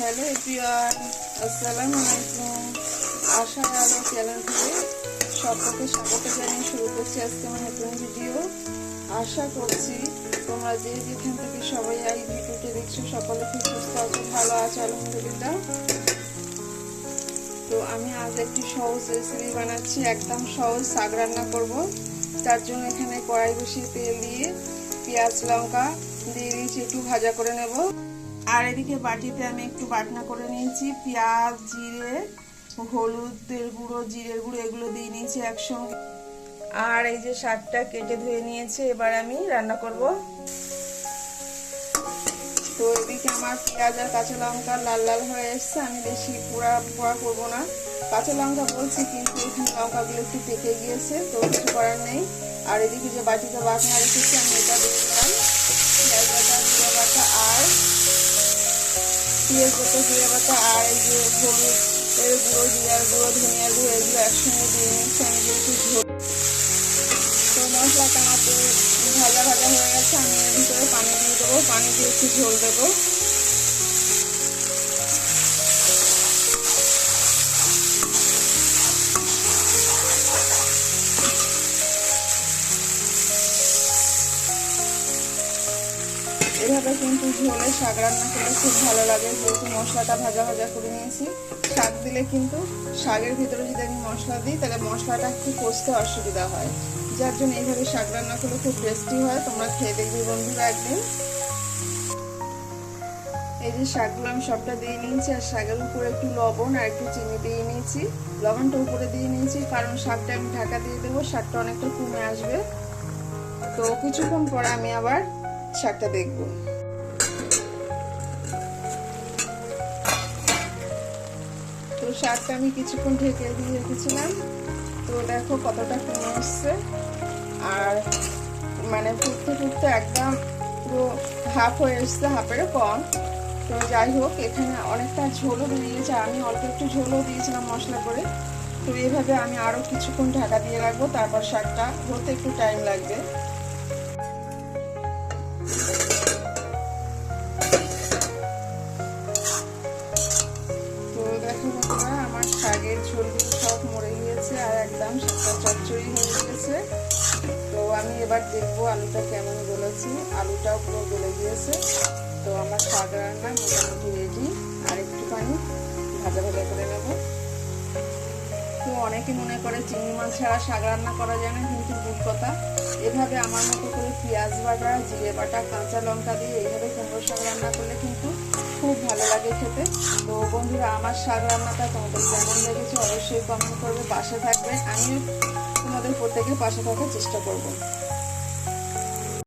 Hello everyone, আসসালামু আলাইকুম। আশা আলো চ্যানেল থেকে সকলকে স্বাগত জানিয়ে শুরু করছি আজকে আমার নতুন ভিডিও আশা করছি তোমরা যে যেখান থেকে সবাই এই ভিডিওটি দেখছ, সকলে খুব সুস্থ আছো, ভালো আছো, আলহামদুলিল্লাহ। তো আমি আজ একটি সহজ রেসিপি বানাচ্ছি, একদম সহজ শাক রান্না করব। তার জন্য এখানে কড়াই বসিয়ে তেল দিয়ে পেঁয়াজ, লঙ্কা, দিয়ে দিয়েছি একটু ভাজা করে নেব। আর এদিকে বাটিতে আমি একটু বাটনা করে নিয়েছি। পেঁয়াজ, জিরে হলুদের গুঁড়ো, জিরের গুঁড়ো, এগুলো দিয়ে নিয়েছি একসঙ্গে। আর এই যে শাকটা কেটে ধুয়ে নিয়েছে, এবার আমি রান্না করব। তো এদিকে আমার পেঁয়াজ আর কাঁচা লঙ্কা লাল লাল হয়ে এসছে, আমি বেশি পোড়া পোড়া করব না। কাঁচা লঙ্কা বলছি, কিন্তু এখানে লঙ্কাগুলো একটু পেকে গিয়েছে, তো কিছু করার নেই। আর এদিকে যে বাটিতে বাটনা রেখেছি, আমি এটা পেঁয়াজ বাটা জিরে পাতা, আর এই যে হলুদ এর গুঁড়ো, জিরার গুঁড়ো, ধনিয়ার গুঁড়ো, এগুলো একসঙ্গে দিয়ে নিচ্ছি আমি যেহেতু তো মশলাটা আমার ভাজা ভাজা হয়ে গেছে, আমি এর ভিতরে পানি দিয়ে দেবো, পানি দিয়ে একটু ঝোল দেবো। এভাবে কিন্তু ঝোলে শাক রান্না করলে খুব ভালো লাগে। যেহেতু মশলাটা ভাজা ভাজা করে নিয়েছি, শাক দিলে কিন্তু শাকের ভিতরে যদি আমি মশলা দিই, তাহলে মশলাটা একটু কষতে অসুবিধা হয়। যার জন্য এইভাবে শাক রান্না করলে খুব টেস্টি হয়। তোমরা খেয়ে দেখবে বন্ধুরা একদিন। এই যে শাকগুলো আমি সবটা দিয়ে নিয়েছি, আর শাকের উপরে একটু লবণ আর একটু চিনি দিয়ে নিয়েছি। লবণটা উপরে দিয়ে নিয়েছি, কারণ শাকটা আমি ঢাকা দিয়ে দেবো, শাকটা অনেকটা কমে আসবে। তো কিছুক্ষণ পরে আমি আবার শাকটা দেখব। তো শাকটা আমি কিছুক্ষণ ঢেকে দিয়ে রেখেছিলাম। তো দেখো কতটা কমে এসছে আর মানে ফুটতে ফুটতে একদম পুরো হাফ হয়ে এসছে, হাফেরও কম। তো যাই হোক, এখানে অনেকটা ঝোলও বেরিয়ে গেছে। আমি অল্প একটু ঝোলও দিয়েছিলাম মশলা করে। তো এইভাবে আমি আরও কিছুক্ষণ ঢাকা দিয়ে রাখব। তারপর শাকটা হতে একটু টাইম লাগবে। তো দেখো বন্ধুরা, আমার শাকের ঝোলগুলো সব মরে গিয়েছে আর একদম শাকটা চচ্চড়ি গিয়েছে। তো আমি এবার দেখব আলুটা কেমন গলেছি। আলুটাও পুরো গলে গিয়েছে। তো আমার শাক রান্না মোটামুটি রেডি আর একটুখানি ভাজা ভাজা করে নেব। তো অনেকে মনে করে চিংড়ি মাছ ছাড়া শাক রান্না করা যায় না, কিন্তু ভুল কথা এভাবে আমার মতো করে পেঁয়াজ বাটা, জিরে বাটা, কাঁচা লঙ্কা দিয়ে এইভাবে কুমড়ো শাক রান্না করলে কিন্তু খুব ভালো লাগে খেতে। তো বন্ধুরা, আমার শাক রান্নাটা তোমাদের কেমন লেগেছে অবশ্যই কমেন্ট করবে, পাশে থাকবে। আমি তোমাদের প্রত্যেকের পাশে থাকার চেষ্টা করব।